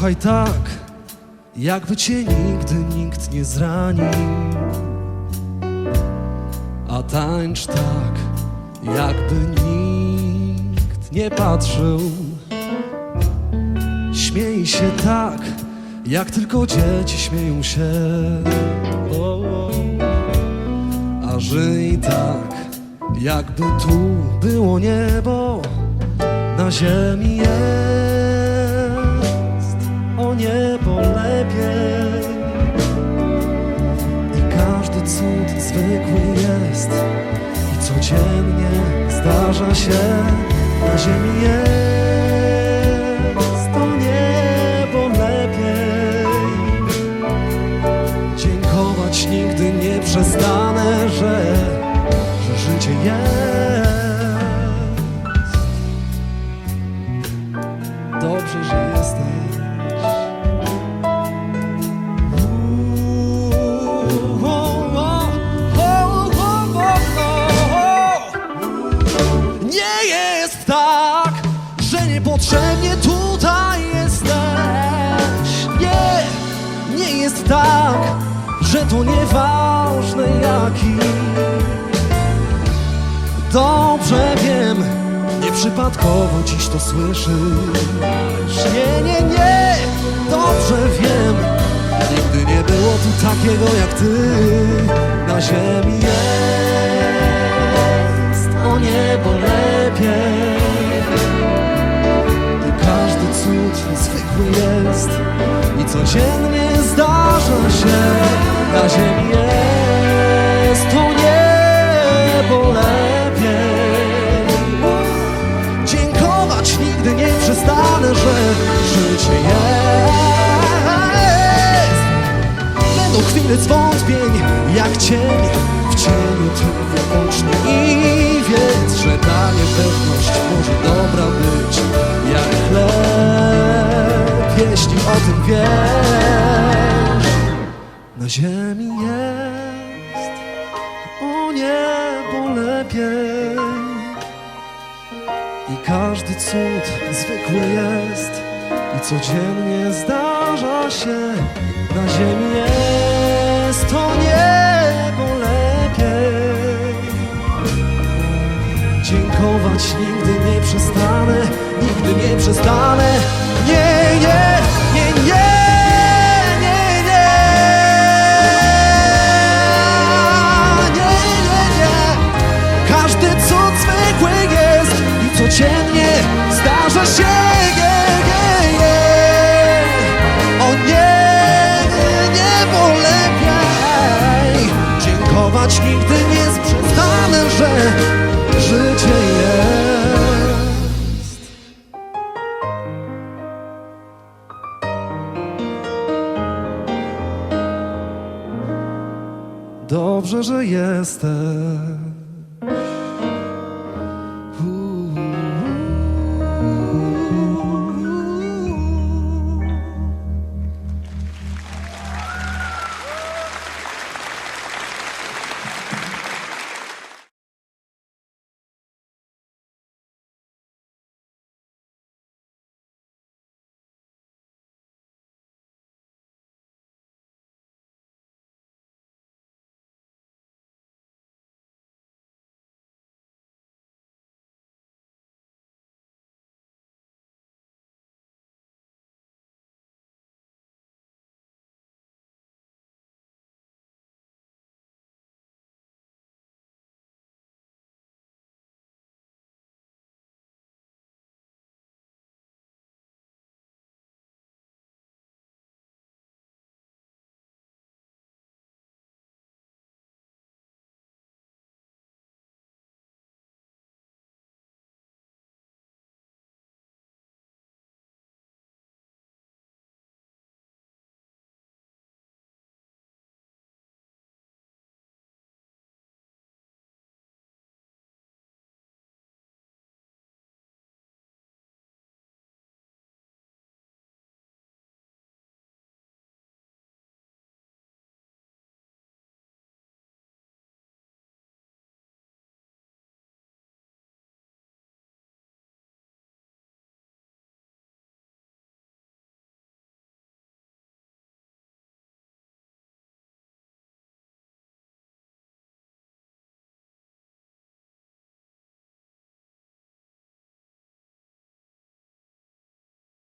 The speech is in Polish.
Kochaj tak, jakby cię nigdy nikt nie zranił. A tańcz tak, jakby nikt nie patrzył. Śmiej się tak, jak tylko dzieci śmieją się. A żyj tak, jakby tu było niebo, na ziemi jest o niebo lepiej. I każdy cud zwykły jest i codziennie zdarza się na ziemi jest przestanę, że, że życie jest. Dobrze, że jesteś. Nie jest tak, że niepotrzebnie tutaj jesteś. Nie, nie jest tak, że to nieważne jaki. Dobrze wiem, nieprzypadkowo dziś to słyszysz. Nie, nie, nie, dobrze wiem, nigdy nie było tu takiego jak ty. Będą chwile zwątpień, jak cień w cieniu tylko wyłącznie i wiedz, że ta niepewność może dobra być jak chleb, jeśli o tym wiesz. Na ziemi jest o niebo lepiej. I każdy cud zwykły jest i codziennie zdarza się. Na ziemi to niebo lepiej. Dziękować nigdy nie przestanę, nigdy nie przestanę. Nie, nie, nie, nie. nie, nie. Nie, nie, nie. Każdy cud zwykły jest i codziennie zdarza się. Dziękować nigdy nie przestanę, że życie jest. Dobrze, że jesteś.